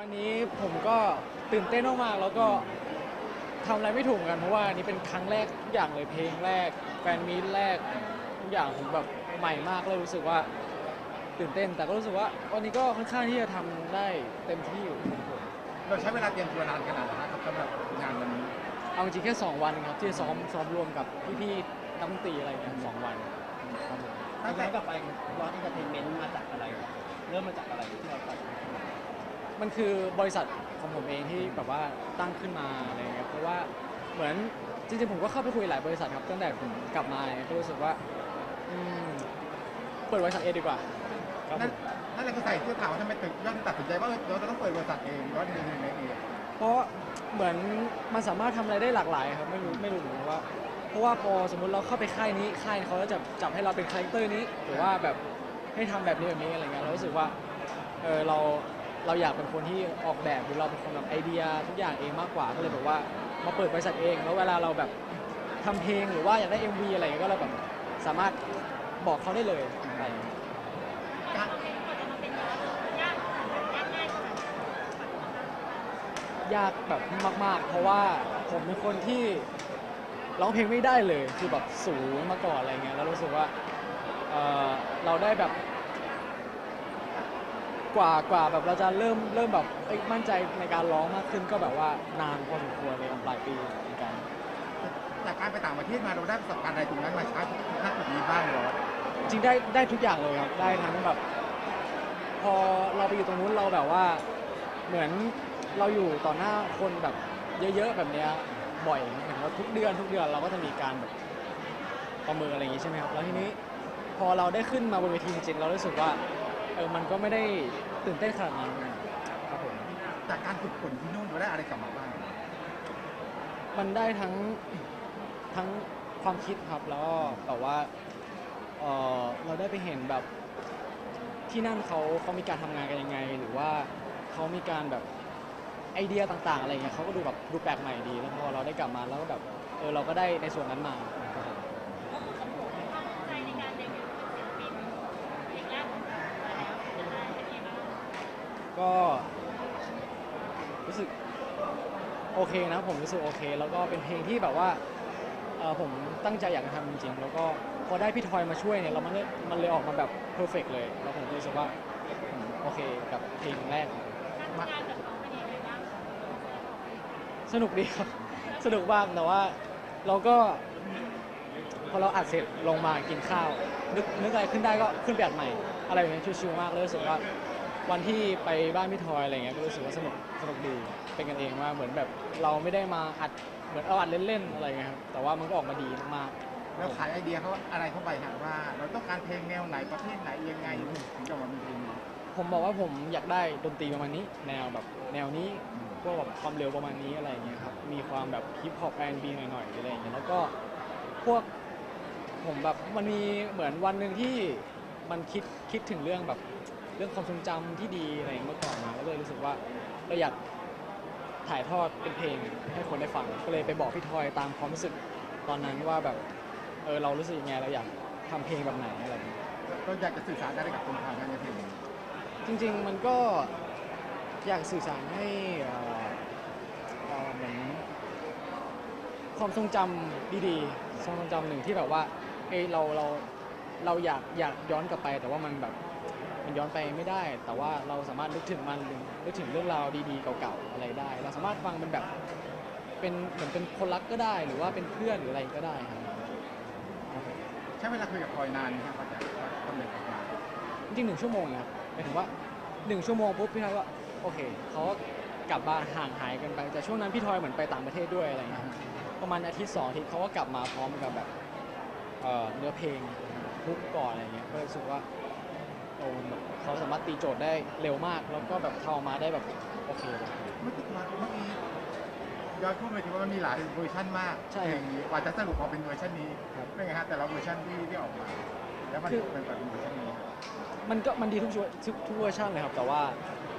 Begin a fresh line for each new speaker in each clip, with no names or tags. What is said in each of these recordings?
วันนี้ผมก็ตื่นเต้นมากๆแล้วก็ทำอะไรไม่ถูกเหมือนกันเพราะว่าอันนี้เป็นครั้งแรกทุกอย่างเลยเพลงแรก แฟนมีตแรกทุกอย่างผมแบบใหม่มากเลยรู้สึกว่าตื่นเต้น แต่ก็รู้สึกว่าวันนี้ก็ค่อนข้างที่จะทำได้เต็มที่อยู่ครับผม
เราใช้เวลาเตรียมตัวนานขนาดไหนครับสำหรับงานวันนี้
เอาจริงๆแค่ 2 วันครับที่ซ้อมซ้อมรวมกับพี่ๆนักดนตรีอะไรเงี้ยสองวันครับผม
ถ้าย้อนกลับไปร้อนเอนเตอร์เทนเมนต์มาจากอะไร เริ่มมาจากอะไรที่เราตัด
มันคือบริษัทของผมเองที่แบบว่าตั้งขึ้นมาอะไรเงี้ยเพราะว่าเหมือนจริงๆผมก็เข้าไปคุยหลายบริษัทครับตั้งแต่ผมกลับมาเนี่ยก็รู้สึกว่าอืมเปิดบริษัทเองดีกว่าครับผ
นั่น
ม
นั่นแหละคือใส่ที่ถามว่าทำไมถึงยอดตัดสินใจว่าเราจะต้องเปิดบริษัทเองยอดเองเองเอง
เพราะเหมือนมันสามารถทำอะไรได้หลากหลายครับไม่รู้ไม่รู้เหมือนกันว่า เพราะว่าพอสมมุติเราเข้าไปค่ายนี้ค่ายเขาก็จะจับให้เราเป็นคาแรคเตอร์นี้ หรือว่าแบบให้ทำแบบนี้แบบนี้อะไรเงี้ยเรารู้สึกว่าเออเรา เราอยากเป็นคนที่ออกแบบหรือเราเป็นคนแบบไอเดียทุกอย่างเองมากกว่าก็เลยแบบว่ามาเปิดบริษัทเอง แล้วเวลาเราแบบทำเพลงหรือว่าอยากได้ MV อะไรเงี้ยก็เราแบบสามารถบอกเขาได้เลยอะไรเงี้ย
การ
ยากแบบมาก ๆ เพราะว่าผมเป็นคนที่ร้องเพลงไม่ได้เลยคือแบบสูงมาก่อนอะไรเงี้ยแล้วรู้สึกว่าเอ่อเราได้แบบ กว่ากว่าแบบเราจะเริ่มเริ่มแบบเอ้ยมั่นใจในการร้องมากขึ้นก็แบบว่านานพอสมควรเลยปลายปีเหมือนกัน
จากการไปต่างประเทศมาเราได้ประสบการณ์อะไรตรงนั้นมาใช้ถึงณจุดนี้บ้างเหรอ
จริงๆได้ได้ทุกอย่างเลยครับได้ทั้งแบบ พอเราไปอยู่ตรงนู้นเราแบบว่า เหมือนเราอยู่ต่อหน้าคนแบบเยอะๆแบบเนี้ยบ่อยเหมือนว่าทุกเดือนทุกเดือนเราก็จะมีการแบบประเมินอะไรอย่างงี้ใช่ไหมครับแล้วทีนี้พอเราได้ขึ้นมาบนเวทีจริงๆเรารู้สึกว่า เออมันก็ไม่ได้ตื่นเต้นขนาดนั้นครับผม
จากการฝึกฝนที่นู่นเราได้อะไรกลับมาบ้าง
มันได้ทั้งทั้งความคิดครับแล้วก็แบบว่าเออเราได้ไปเห็นแบบที่นั่นเขาเขามีการทำงานกันยังไง หรือว่าเขามีการแบบไอเดียต่าง ๆ อะไรเงี้ยเขาก็ดูแบบดูแปลกใหม่ดีแล้วพอเราได้กลับมาแล้วก็แบบเออเราก็ได้ในส่วนนั้นมาครับ ก็รู้สึกโอเคนะผมรู้สึกโอเค แล้วก็เป็นเพลงที่แบบว่าเออผมตั้งใจอยากจะทำจริงๆ แล้วก็พอได้พี่ทอยมาช่วยเนี่ยเรามันเลยมันเลยออกมาแบบเพอร์เฟกเลย แล้วผมก็รู้สึกว่าผมโอเคกับเพลงแรก
มา
สนุกดีครับ สนุกบ้างแต่ว่าเราก็ พอเราอัดเสร็จลงมากินข้าว นึกนึกอะไรขึ้นได้ก็ขึ้นไปอัดใหม่ อะไรแบบนี้ชิวๆมากเลยรู้สึกว่า วันที่ไปบ้านพี่ทอยอะไรเงี้ยก็รู้สึกว่าสนุกสนุกดีเป็นกันเองมากเหมือนแบบเราไม่ได้มาอัดเหมือนเอาอัดเล่นๆอะไรเงี้ยครับแต่ว่ามันก็ออกมาดีมากๆ
เราขายไอเดียเขาอะไรเข้าไปฮะว่า เราต้องการเพลงแนวไหนประเภทไหนยังไงถึงจะมามีเพลงนี้
ผมบอกว่าผมอยากได้ดนตรีประมาณนี้ แนวแบบแนวนี้พวกแบบความเร็วประมาณนี้อะไรอย่างเงี้ยครับมีความแบบฮิปฮอปแอนบีหน่อยๆอะไรอย่างเงี้ยแล้วก็พวกผมแบบมันมีเหมือนวันหนึ่งที่มันคิดคิดถึงเรื่องแบบ เรื่องความทรงจำที่ดีอะไรอย่างเงี้ยเมื่อก่อนมาแล้วก็เลยรู้สึกว่าเราอยากถ่ายทอดเป็นเพลงให้คนได้ฟัง ก็เลยไปบอกพี่ทอยตามความรู้สึกตอนนั้นว่าแบบเออเรารู้สึกยังไงเราอยากทำเพลงแบบไหนอะไรอย่างเงี้ย
ก็อยากจะสื่อสารอะไรกับคนฟังในเพลงนี้
จริงๆ มันก็อยากสื่อสารให้เอ่อเอ่อเหมือนความทรงจำดีๆความทรงจำหนึ่งที่แบบว่าเอ้ยเราเราเราอยากอยากย้อนกลับไป แต่ว่ามันแบบ มันย้อนไปไม่ได้ แต่ว่าเราสามารถนึกถึงมันหรือนึกถึงเรื่องราวดีๆเก่าๆอะไรได้ เราสามารถฟังเป็นแบบเป็นเหมือนเป็นคนรักก็ได้ หรือว่าเป็นเพื่อนหรืออะไรก็ได้ครับ
ใช้เวลาคุยกับคอยนานไหมครับว่าจะทำเร็จออกมา
จริงๆหนึ่งชั่วโมงนะครับหมายถึงว่าหนึ่งชั่วโมงปุ๊บพี่ทอยก็โอเคเขาก็กลับบ้านห่างหายกันไปแต่ช่วงนั้นพี่ทอยเหมือนไปต่างประเทศด้วยอะไรเงี้ยประมาณอาทิตย์สองอาทิตย์เขาก็กลับมาพร้อมกับแบบเอ่อเนื้อเพลงทุกก่อนอะไรเงี้ยก็เลยรู้สึกว่าโอ้มันแบบเขาสามารถตีโจทย์ได้เร็วมาก แล้วก็แบบเข้ามาได้แบบโอเคเลย
เมื่อกี้มาเมื่อกี้ย้อนพูดไปทีว่ามันมีหลายเวอร์ชันมาก
ใช่
เพลงนี้กว่าจะสรุปออกเป็นเวอร์ชันนี้
ครับ
เป็นไงฮะแต่ละเวอร์ชันที่ที่ออกมา แล้วมัน
คือ
เป็นแบบเป็นเวอร์ชันนี้
มันก็มันดีทุกชุดทุกทุกเวอร์ชันเลยครับ แต่ว่า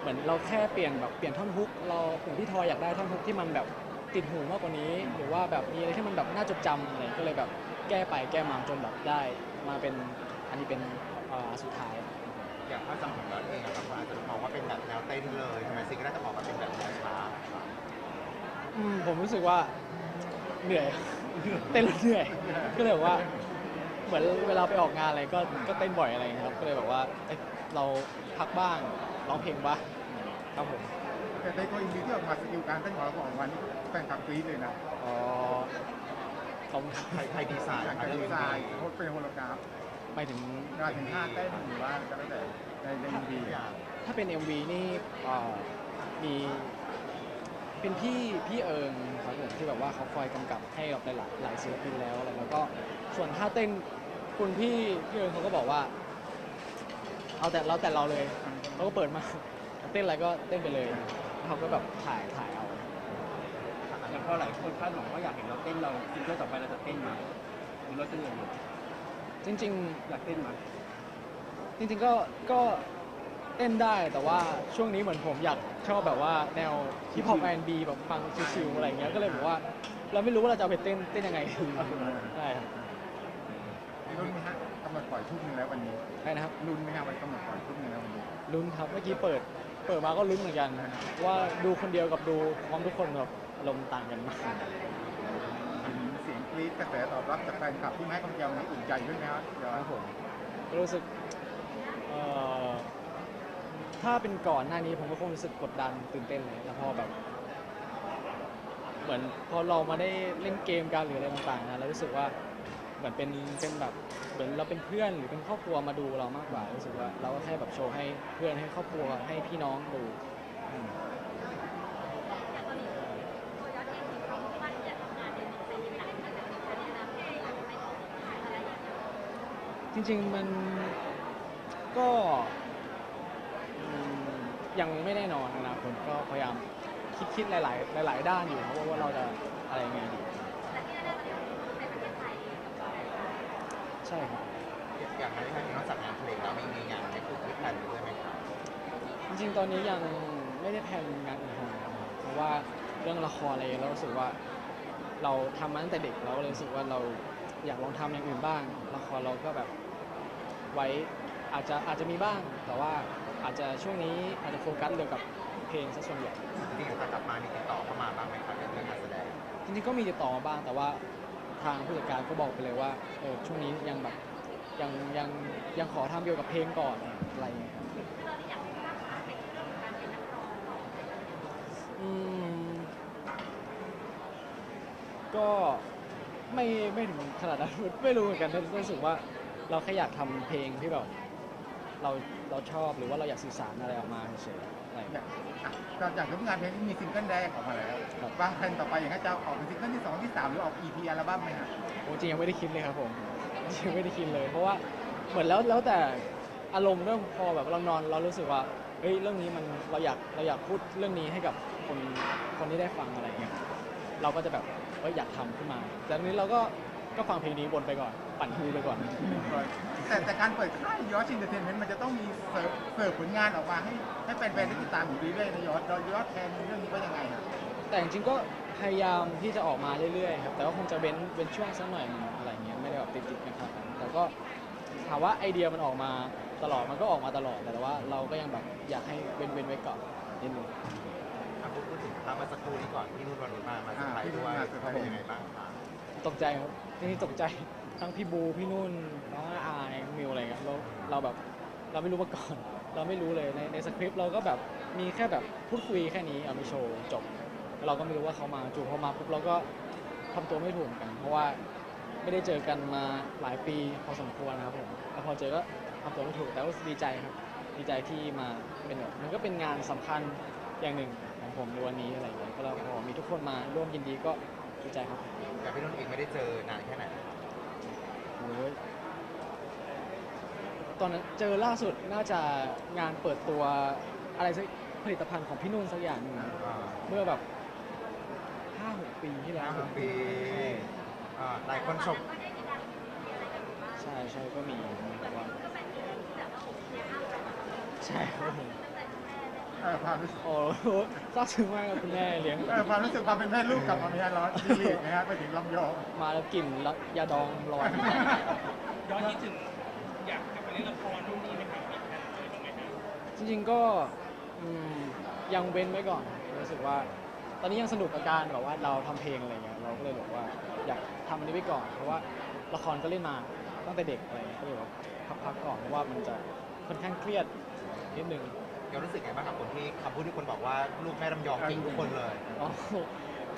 เหมือนเราแค่เปลี่ยนแบบเปลี่ยนท่อนฮุกเราถึงพี่ทอยอยากได้ท่อนฮุกที่มันแบบติดหูมากกว่านี้ หรือว่าแบบมีอะไรที่มันแบบน่าจดจำอะไรก็เลยแบบแก้ไปแก้มาจนแบบได้ มาเป็นอันนี้เป็นอ่าสุดท้าย
อย่างภาพจำของเราเองนะครับว่าอาจจะมองว่าเป็นแบบแนวเต้นเลยทำไมซิงเกิลแรกจะออก
อืมผมรู้สึกว่าเหนื่อย เต้นแล้วเหนื่อยก็เลยบอกว่า เหมือนเวลาไปออกงานอะไรก็ก็เต้นบ่อยอะไรอย่างเงี้ยครับก็เลยบอกว่าเอ้ยเราพักบ้างร้องเพลงบ้างครับผม
แต่ในตัวอินดี้ที่ออกมาสกิลการเต้นของเราของวันนี้แฟนคลับกรี๊ดเลยนะ
อ๋อขอบคุณครับ
ใครใครดีไซน์
จาก
ครั
กา
บ
รดีไซน์โพสเป็นโฮโลกราฟ
หมายถึง
งานถึงท่าเต้นหรือว่าก็แล้วแต่ในในอินดี้อะ
ถ้าเป็น MV นี่เอ่อมีเป็นพี่พี่เอิงครับผมที่แบบว่าเขาคอยกำกับให้กับหลายๆหลายศิลปินแล้วอะไรแล้วก็ส่วนท่าเต้นคุณพี่พี่เอิงเขาก็บอกว่า เอาแต่เราแต่เราเลยเขาก็เปิดมา เต้นอะไรก็เต้นไปเลยเขาก็แบบถ่ายถ่ายเอา
อย่างพอหลายคนคาดหวังว่าอยากเห็นเราเต้นเราซิงเกิลต่อไปเราจะเต้นไหมาหรือเราจะเหนื่อยไหม
จริง
อยากเต้นไหมา
ๆจริง ๆ ก็ก็เต้นได้แต่ว่าช่วงนี้เหมือนผมอยากชอบแบบว่าแนวฮิปฮอปแอนบีแบบฟังชิวๆอะไรอย่างเงี้ยก็เลยบอกว่า เราไม่รู้ว่าเราจะเอาไปเต้นเต้นยังไงดีใช่ครับ
รุ่นไหมฮะกำหนดปล่อยทุ่มหนึงแล้ววันนี้
ใช่นะครับ
รุ่นไหมฮะวันกำหนดปล่อยทุ่มหนึงแล้ววันนี้
ลุ้นครับเมื่อกี้เปิดเปิดมาก็ลุ้นเหมือนกัน ว่าดูคนเดียวกับดูพร้อมทุกคนแบบอารมณ์ต่างกันมาก
เสียงก รีดกระแสตอบรับจากแฟนคลับที่มาให้กำลังใจวันนี้อุ่นใจด้วยนะครับเดี๋ยว
ครับผมก็รู้สึกเอ่อถ้าเป็นก่อนหน้านี้ผมก็คงรู้สึกกดดันตื่นเต้นเลยแล้วพอแบบ เหมือนพอเรามาได้เล่นเกมกันหรืออะไรต่างๆนะเรารู้สึกว่าเหมือนเป็นเป็นแบบเหมือนเราเป็นเพื่อนหรือเป็นครอบครัวมาดูเรามากกว่ารู้สึกว่าเราก็แค่แบบโชว์ให้เพื่อนให้ครอบครัวให้พี่น้องดูอืม จริงๆมันก็อืมยังไม่แน่นอนอนาคตก็พยายามคิดคิดหลายๆ หลาย ๆ ด้านอยู่ครับว่าว่าเราจะอะไรยังไงดีใช่ครับ
อย่างไรที่นอกจากงานเพลงแล้วมีมีงานในกลุ่มที่แพลนด้วยไหมครับ
จริงๆ ตอนนี้ยังไม่ได้แพลนงานอื่นทำนะครับเพราะว่าเรื่องละครอะไรเรารู้สึกว่าเราทำมาตั้งแต่เด็กเราก็เลยรู้สึกว่าเราอยากลองทำอย่างอื่นบ้าง ละครเราก็แบบ ไว้อาจจะอาจจะมีบ้าง แต่ว่าอาจจะช่วงนี้อาจจะโฟกัสเกี่ยวกับเพลงซะส่วนใหญ่
จริงๆถ้ากลับมามีติดต่อเข้ามาบ้างไหมครับเรื่องการแสดง
จริงๆก็มีติดต่อมาบ้างแต่ว่าทางผู้จัดการก็บอกไปเลยว่าเออช่วงนี้ยังแบบยังยังยังขอทำเกี่ยวกับเพลงก่อนอะไรอย่างเงี้ยครับอืมก็ไม่ไม่ถึงขนาดนั้นไม่รู้เหมือนกันรู้สึกว่า เราแค่อยากทำเพลงที่แบบเราเราชอบหรือว่าเราอยากสื่อสารอะไรออกมาเฉยๆอะไรอย่าง
อ
เงี้ย
ยากอะก็จากทุกงานเพลงที่มีซิงเกิลแรกออกมาแล้ว
ครับ
วางแผนต่อไปอย่างนี้จะออกเป็นซิงเกิลที่สองที่สามหรือออก EP อัลบั้มไหมฮะ
โอ้จริงยังไม่ได้คิดเลยครับผมจริงยังไม่ได้คิดเลย เพราะว่าเหมือนแล้วแล้วแต่อารมณ์เรื่องพอแบบเรานอนเรารู้สึกว่าเฮ้ยเรื่องนี้มันเราอยากเราอยากพูดเรื่องนี้ให้กับคนคนที่ได้ฟังอะไรอย่างเงี้ยเราก็จะแบบเฮ้ยอยากทำขึ้นมาแต่ทีนี้เราก็ ก็ฟังเพลงนี้วนไปก่อน ปั่นฮูไปก่อน
แต่แต่การเปิดค่ายยอดชินเตอร์เทนเมนต์มันจะต้องมีเสิร์ฟเสิร์ฟผลงานออกมาให้ให้แฟนๆได้ติดตามอยู่เรื่อยๆในยอดยอดแทนเรื่องนี้ว่ายังไงฮะ
แต่จริงๆก็พยายามที่จะออกมาเรื่อยๆครับ แต่ว่าคงจะเว้นเว้นช่วงสักหน่อยหนึงอะไรเงี้ยไม่ได้แบบติดๆนะครับ แต่ก็ถามว่าไอเดียมันออกมาตลอดมันก็ออกมาตลอดแต่ว่าเราก็ยังแบบอยากให้เว้นเว้นไว้ก่อนนิดนึง
อะพูดพูดถึงภาพเมื่อสักครู่นี้ก่อนที่นุ่นวรนุชมามาเซอร์ไพรส์ด้วยเป็นยังไงบ้างคะ
ตกใจครับ จริงๆตกใจทั้งพี่บูพี่นุ่นน้องอายมิวอะไรเงี้ยเราเราแบบเราไม่รู้มาก่อน เราไม่รู้เลยในในสคริปต์เราก็แบบมีแค่แบบพูดคุยแค่นี้เอามีโชว์จบแล้วเราก็ไม่รู้ว่าเขามาจู่พอมาปุ๊บเราก็ทำตัวไม่ถูกเหมือนกัน เพราะว่าไม่ได้เจอกันมาหลายปีพอสมควรนะครับผมแล้วพอเจอก็ทำตัวไม่ถูกแต่ว่าดีใจครับ ดีใจที่มาเป็นแบบมันก็เป็นงานสำคัญอย่างหนึ่งของผมในวันนี้อะไรอย่างเงี้ยก็แล้วพอมีทุกคนมาร่วมยินดีก็ดีใจครับ
แต่พี่นุ่นเองไม่ได้เจอนานแค่ไหน
โอ้ยตอนนั้นเจอล่าสุดน่าจะงานเปิดตัวอะไรสักผลิตภัณฑ์ของพี่นุ่นสักอย่างหนึ่ง
อ่า
เมื่อแบบห้าหกปีที่แล้ว
ห้าหกปีอ่าหลายคนชม
ใช่ใช่ก็มีแต่ว่าใช่ครับผม
เออความรู้สึก
โอ้โหซาบซึ้งมากกับคุณแม่เลี้ยง
เออความรู้สึกความเป็นแม่ลูกกลับมามีฮะร้อนดีลีกนะฮะไปถึงลำยอง
มาแล้วกลิ่นแล้วยาดองลอย
ย้อนคิดถึงอยากกลับไปเล่นละครนู่นนี่ไหมครับมีแผนอะไรบ้างไหมครับ
จริงๆก็อืมยังเว้นไว้ก่อนรู้สึกว่า ตอนนี้ยังสนุกกับการแบบว่าเราทำเพลงอะไรเงี้ยเราก็เลยบอกว่าอยากทำอันนี้ไปก่อน เพราะว่าละครก็เล่นมาตั้งแต่เด็กอะไรเงี้ยก็เลยว่าพักๆก่อนเพราะว่ามันจะค่อนข้างเครียดนิดนึง
ยอดรู้สึกไงบ้างกับคนที่คำพูดที่คนบอกว่าลูกแม่ลำยองเก่งทุกคนเลย
อ๋อ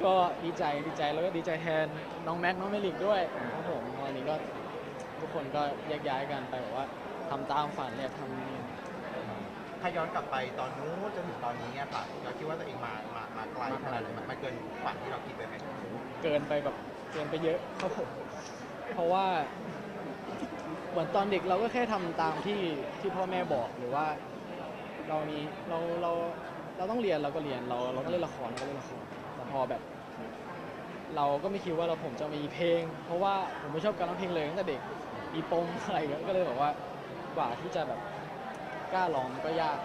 ก็ดีใจดีใจแล้วก็ดีใจแทนน้องแม็กน้องเมลิกด้วยครับผมตอนนี้ก็ทุกคนก็แยกย้ายกันไปแบบว่าทำตามฝันเนี่ยทำนี่
ถ้าย้อนกลับไปตอนนู้นจนถึงตอนนี้อะค่ะเราคิดว่าตัวเองมามามาไกลขนาดไหนมันมันเกินฝันที่เราคิดไปไหม
เกินไปแบบเกินไปเยอะครับผมเพราะว่าเหมือนตอนเด็กเราก็แค่ทำตามที่ที่พ่อแม่บอกหรือว่า เรามีเราเราเราต้องเรียนเราก็เรียนเราเราต้องเล่นละครเราก็เล่นละครแต่พอแบบ เราก็ไม่คิดว่าเราผมจะมีเพลง เพราะว่าผมไม่ชอบการร้องเพลงเลยตั้งแต่เด็กมีปมอะไรอย่างเงี้ยก็เลยบอกว่ากว่าที่จะแบบกล้าร้องก็ยาก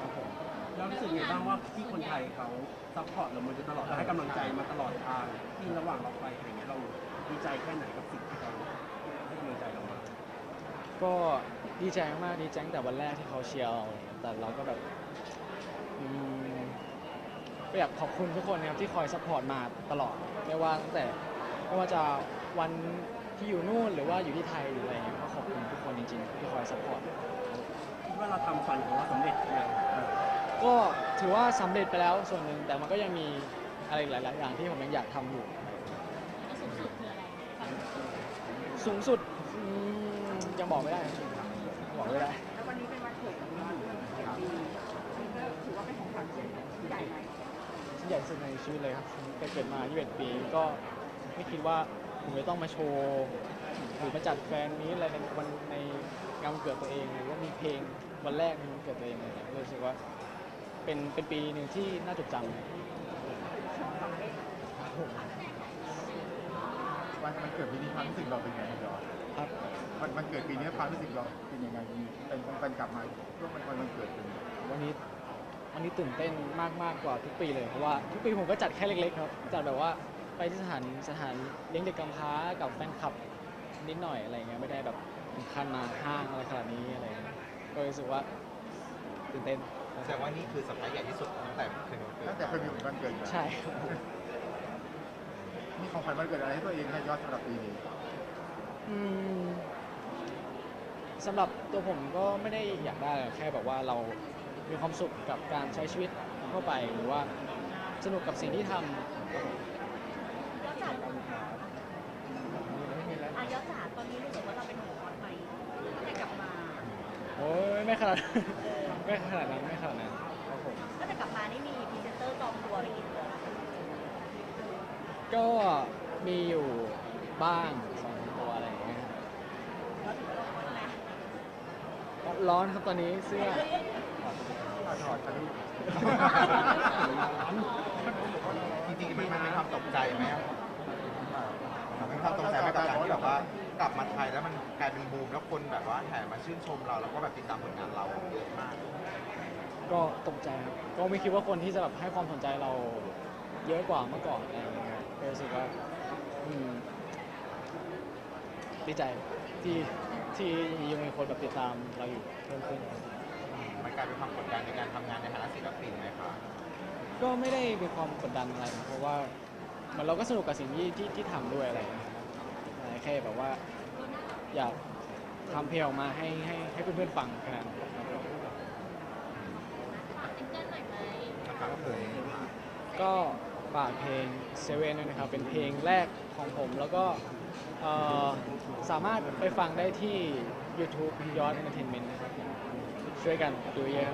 ครับผม
เรารู้สึกไงบ้างว่าที่คนไทยเขาซัพพอร์ตเรามาโดยตลอดและให้กำลังใจมาตลอดทางที่ระหว่างเราไปอะไรเงี้ยเราดีใจแค่ไหนกับสิ่งที่เขาให้กำลังใจเรามา
ก็ดีใจมากๆดีใจตั้งแต่วันแรกที่เขาเชียร์เราแต่เราก็แบบอืมก็อยากขอบคุณทุกคนนะครับที่คอยซัพพอร์ตมาตลอดไม่ว่าตั้งแต่ไม่ว่าจะวันที่อยู่นู่นหรือว่าอยู่ที่ไทยหรืออะไรเงี้ยก็ขอบคุณทุกคนจริงๆที่คอยซัพพอร์ต
คิดว่าเราทำฝันของเราสำเร็จอย่าง
ก็ถือว่าสำเร็จไปแล้วส่วนหนึ่งแต่มันก็ยังมีอะไรหลาย ๆ อย่างที่ผมยังอยากทำอยู่ สูงสุดอืมยังบอกไม่ได้บอกไม่ได้
แล้ววันนี้เป็นวันเกิดของเราเจ็ดปีนี่ก็ถือว่าเป็นของขวัญชิ้นใหญ่ไหม
ที่ใหญ่สุดในชีวิตเลยครับแต่เกิดมา21ปีก็ไม่คิดว่าผมจะต้องมาโชว์หรือมาจัดแฟนนี้อะไรในวันในงานวันเกิดตัวเองหรือว่ามีเพลงวันแรกในวันเกิดตัวเองอะไรเงี้ยรู้สึกว่าเป็นเป็นปีหนึ่งที่น่าจดจำ
วันมันเกิดปีนี้ความรู้สึกเราเป็นไงยอด
ครับ
วันมันเกิดปีนี้ความรู้สึกเราเป็นยังไงมีเป็นเป็นกลับมาช่วงวันวันเกิดเป็น
วันนี้วันนี้ตื่นเต้นมากมากกว่าทุกปีเลยเพราะว่าทุกปีผมก็จัดแค่เล็กๆครับจัดแบบว่าไปที่สถานสถานเลี้ยงเด็กกำพร้ากับแฟนคลับนิดหน่อยอะไรเงี้ยไม่ได้แบบถึงขั้นมาห้างอะไรขนาดนี้อะไรเงี้ยก็รู้สึกว่าตื่นเต้น
แสดงว่านี่คือเซอร์ไพรส์ใหญ่ที่สุดตั้งแต่เคยมีวันเกิด
ตั้งแต่เคยมีวันเกิดอยู่
ใช่ครับ
มีของขวัญวันเกิดอะไรให้ตัวเองไหมยอดสำหรับปีนี้
อืมสำหรับตัวผมก็ไม่ได้อยากได้หรอกแค่แบบว่าเรามีความสุขกับการใช้ชีวิตเข้าไปหรือว่าสนุกกับสิ่งที่ทำ
ยอดจ๋าอายอดจ๋าตอนนี้รู้สึกว่าเราเป็นหัวคอนไหมตั้งแต่กลับมา
โอ้ยไม่ขนาด ไม่ขนาดนั้นไม่ขนาดนั้นครับผม
ตั้งแต่กลับมานี่มีพรีเซนเตอร์จองตัวไปกี่ตัวแล้ว
ก็มีอยู่บ้างสองตัวอะไรอย่างเงี้ย
ร้อนไหม
ร้อนครับตอนนี้เสื้อ
ถอดทะลุ
จริงๆมันมันเป็นความตกใจไหมอะมันเป็นความตกใจไหมกับการที่แบบว่ากลับมาไทยแล้วมันกลายเป็นบูมแล้วคนแบบว่าแห่มาชื่นชมเรา แล้วก็แบบติดตามผลงานเราเยอะมาก
ก็ตกใจครับก็ไม่คิดว่าคนที่จะแบบให้ความสนใจเราเยอะกว่าเมื่อก่อนอะไรอย่างเงี้ย ก็รู้สึกว่าอืมดีใจที่ที่ยังมีคนแบบติดตามเราอยู่เพิ่มขึ้น
มันกลายเป็นความกดดันในการทำงานในฐานะศิลปินไหมคะ
ก็ไม่ได้เป็นความกดดันอะไรนะเพราะว่ามันเราก็สนุกกับสิ่งที่ที่ที่ทำด้วยอะไรอย่างเงี้ยครับใช่แค่แบบว่า อยากทำเพลงออกมาให้ให้ให้เพื่อนๆฟังแค่นั้นครับผม
นะครับก็คือ
ก็ ฝากเพลงเซเว่นด้วยนะครับ เป็นเพลงแรกของผม แล้วก็เอ่อสามารถไปฟังได้ที่ YouTube ยอด Entertainment นะครับ ช่วยกันดูเยอะ